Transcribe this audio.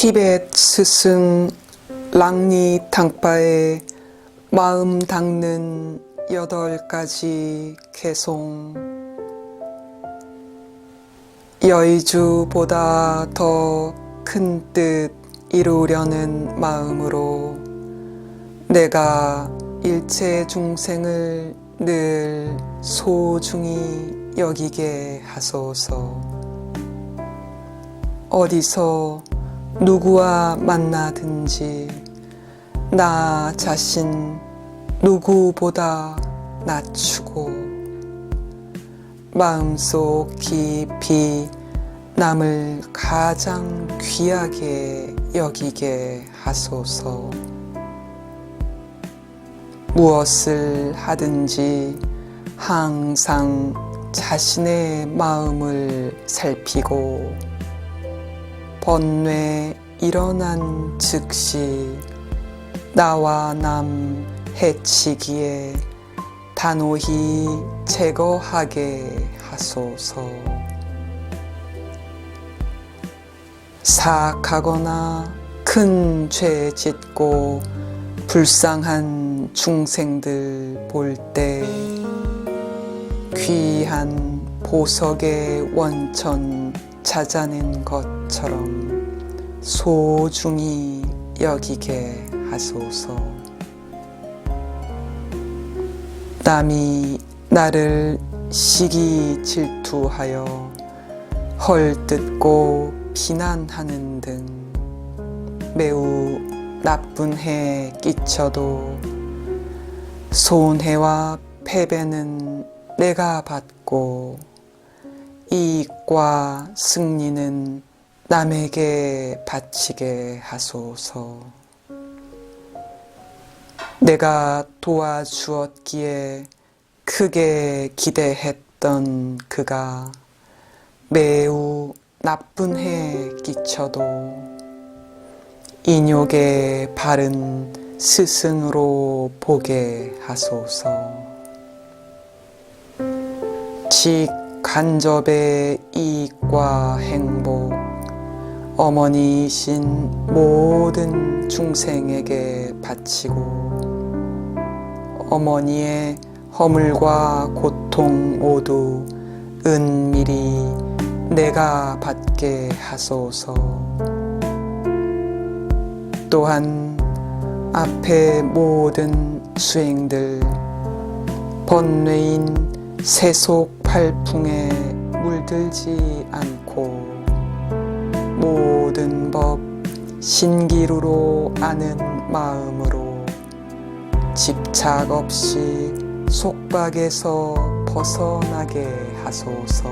티벳 스승 랑니 탕바의 마음 닦는 여덟 가지 개송 여의주보다 더 큰 뜻 이루려는 마음으로 내가 일체 중생을 늘 소중히 여기게 하소서. 어디서 누구와 만나든지 나 자신 누구보다 낮추고 마음속 깊이 남을 가장 귀하게 여기게 하소서. 무엇을 하든지 항상 자신의 마음을 살피고 번뇌 일어난 즉시 나와 남 해치기에 단호히 제거하게 하소서. 사악하거나 큰 죄 짓고 불쌍한 중생들 볼 때 귀한 보석의 원천 찾아낸 것처럼 소중히 여기게 하소서. 남이 나를 시기 질투하여 헐뜯고 비난하는 등 매우 나쁜 해 끼쳐도 손해와 패배는 내가 받고 이익과 승리는 남에게 바치게 하소서. 내가 도와주었기에 크게 기대했던 그가 매우 나쁜 해 끼쳐도 인욕에 바른 스승으로 보게 하소서. 직 간접의 이익과 행복, 어머니이신 모든 중생에게 바치고, 어머니의 허물과 고통 모두 은밀히 내가 받게 하소서. 또한 앞의 모든 수행들 번뇌인 세속 팔풍에 물들지 않고 모든 법 신기루로 아는 마음으로 집착 없이 속박에서 벗어나게 하소서.